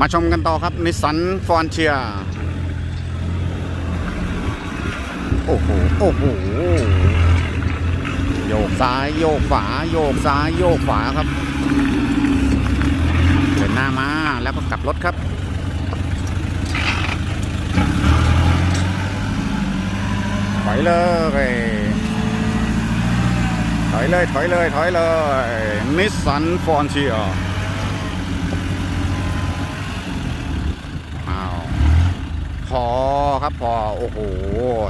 มาชมกันต่อครับนิสสันฟอนเชียโอ้โห โอ้โห โยกซ้ายโยกขวาโยกซ้ายโยกขวาครับเดินหน้ามาแล้วก็กลับรถครับถอยเลยถอยเลยถอยเลยถอยเลยนิสสันฟอนเชียอ้าว พอครับพอโอ้โห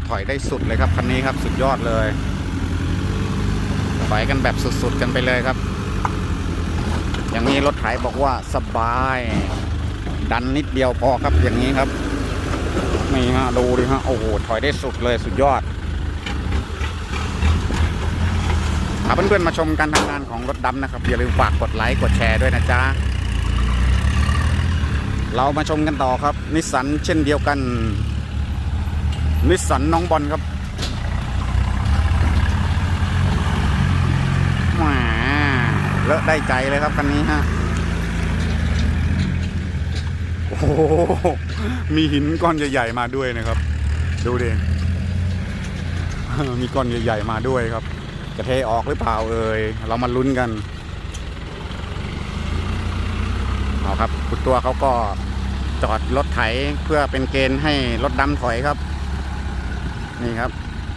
ถอยได้สุดเลยครับคันนี้ครับสุดยอดเลยถอยกันแบบสุดๆกันไปเลยครับ อย่างนี้รถไถบอกว่าสบาย ดันนิดเดียวพอครับอย่างนี้ครับนี่ฮะดูดิฮะโอ้โหถอยได้สุดเลยสุดยอดพาเพื่อนๆมาชมการทำงานของรถดำนะครับอย่าลืมฝากกดไลค์กดแชร์ด้วยนะจ๊ะ เรามาชมกันต่อครับ นิสสันเช่นเดียวกัน นิสสันน้องบอลครับแหมเลอะได้ใจเลยครับคันนี้ฮะโอ้โหมีหินก้อนใหญ่ๆมาด้วยนะครับ ดูดิมีก้อนใหญ่ๆมาด้วยครับ จะเทออกหรือเปล่าเอ่ยเรามาลุ้นกัน เอาครับคุณตัวเขาก็จอดรถไถเพื่อเป็นเกณฑ์ให้รถดำถอยครับ นี่ครับ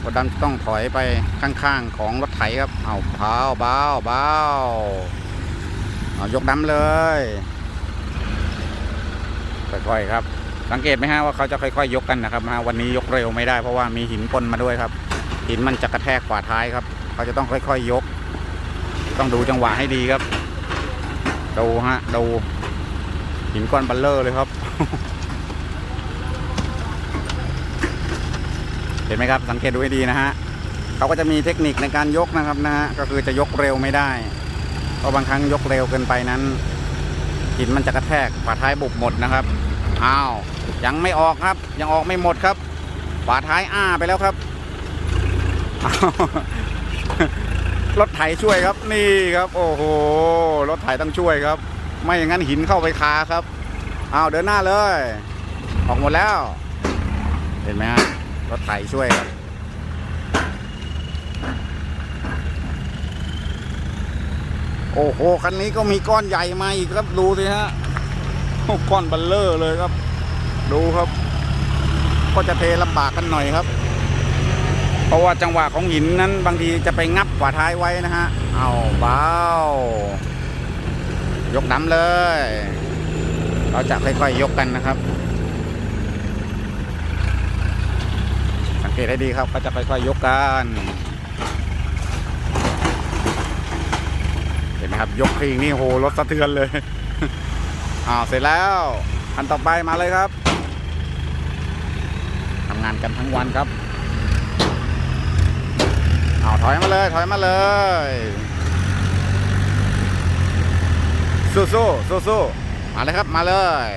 รถดำต้องถอยไปข้างๆของรถไถครับ เอาเบาเบาเบาเอายกดำเลยค่อยๆครับสังเกตไหมฮะว่าเขาจะค่อยๆ ยกกันนะครับวันนี้ยกเร็วไม่ได้เพราะว่ามีหินปนมาด้วยครับ หินมันจะกระแทกฝาท้ายครับ เขาจะต้องค่อยๆยก ต้องดูจังหวะให้ดีครับ ดูฮะดู หินก้อนบัลเลอร์เลยครับ เห็นไหมครับ สังเกตดูให้ดีนะฮะเขาก็จะมีเทคนิคในการยกนะครับนะฮะก็คือจะยกเร็วไม่ได้เพราะบางครั้งยกเร็วเกินไปนั้นหินมันจะกระแทกฝาท้ายบุบหมดนะครับอ้าวยังไม่ออกครับ ยังออกไม่หมดครับฝาท้ายอ้าไปแล้วครับรถไถช่วยครับนี่ครับ โอ้โหรถไถต้องช่วยครับ ไม่อย่างนั้นหินเข้าไปคาครับเอาเดินหน้าเลย ออกหมดแล้ว เห็นไหมฮะรถไถช่วยครับโอ้โห คันนี้ก็มีก้อนใหญ่มาอีกครับ ดูสิฮะ ก้อนบัลเลอร์เลยครับ ดูครับ ก็จะเทลำบากกันหน่อยครับ เพราะว่าจังหวะของหินนั้นบางทีจะไปงับฝาท้ายไว้นะฮะ เอาเบา ยกน้ำเลย เราจะค่อยๆยกกันนะครับ สังเกตให้ดีครับก็จะค่อยๆยกกัน เห็นไหมครับ ยกครีงนี่โหรถสะเทือนเลยอ้าวเสร็จแล้วอันต่อไปมาเลยครับทำงานกันทั้งวันครับเอาถอยมาเลย ถอยมาเลย สู้สู้สู้สู้ๆมาเลยครับมาเลย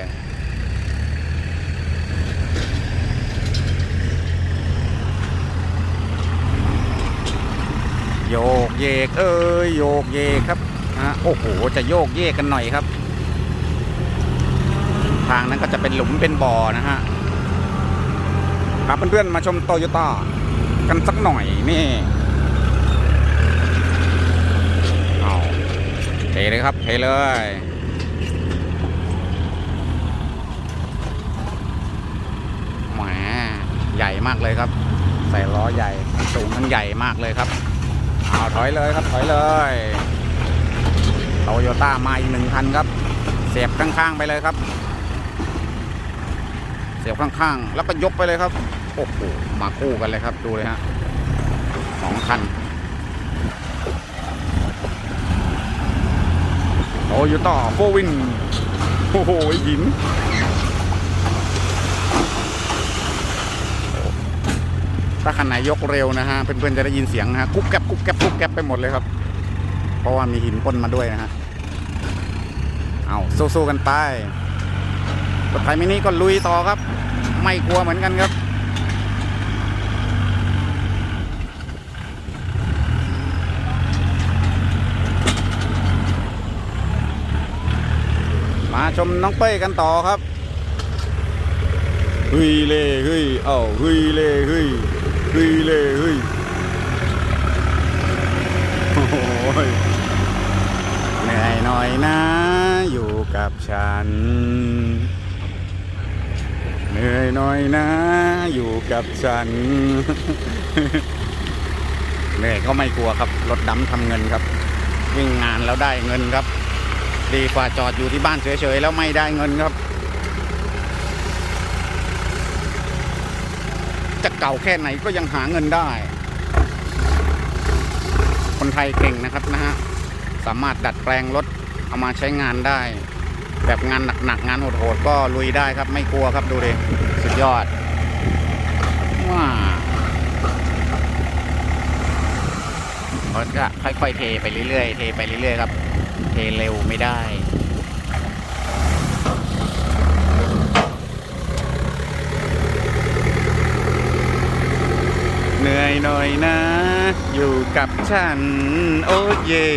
โยกเยกเอ้ยโยกเยกครับฮะโอ้โหจะโยกเยกกันหน่อยครับ ทางนั้นก็จะเป็นหลุมเป็นบ่อนะฮะครับเพื่อนๆมาชมโตโยต้ากันสักหน่อยนี่เอา เลยครับเทเลยแหมใหญ่มากเลยครับ ใส่ล้อใหญ่สูงทั้งใหญ่มากเลยครับเอาถอยเลยครับถอยเลยโตโยต้ามาอีกหนึ่งคันครับ เสียบข้างๆไปเลยครับ เสียบข้างๆ แล้วก็ยกไปเลยครับโอ้โหมาคู่กันเลยครับดูเลยฮะสองคัน โตโยต้าโฟวินโอ้โหหินถ้าคันไหนยกเร็วนะฮะเพื่อนๆจะได้ยินเสียงนะฮะกุ๊บแกบกุ๊บแกบกุ๊บแกบไปหมดเลยครับ เพราะว่ามีหินปนมาด้วยนะฮะเอาสู้ๆกันไปรถไถมินิก็ลุยต่อครับ ไม่กลัวเหมือนกันครับ ชมน้องเป้ยกันต่อครับฮ้ยเล่ฮ้ยเอ้าฮ้ยเล่ฮ้ยฮ้ยเล่ฮ้ยโอ้ยเหนื่อยหน่อยนะ อยู่กับฉัน เหนื่อยหน่อยนะ อยู่กับฉัน เหนื่อยก็ไม่กลัวครับ รถดำทำเงินครับ วิ่งงานแล้วได้เงินครับ ดีกว่าจอดอยู่ที่บ้านเฉยๆแล้วไม่ได้เงินครับ จะเก่าแค่ไหนก็ยังหาเงินได้ คนไทยเก่งนะครับนะฮะ สามารถดัดแปลงรถเอามาใช้งานได้ แบบงานหนักๆงานโหดๆก็ลุยได้ครับไม่กลัวครับดูดิสุดยอดว้าเขาจะค่อยๆเทไปเรื่อยๆ เทไปเรื่อยๆ ครับ เร็วไม่ได้ เหนื่อยหน่อยนะ อยู่กับฉัน โอ้เย่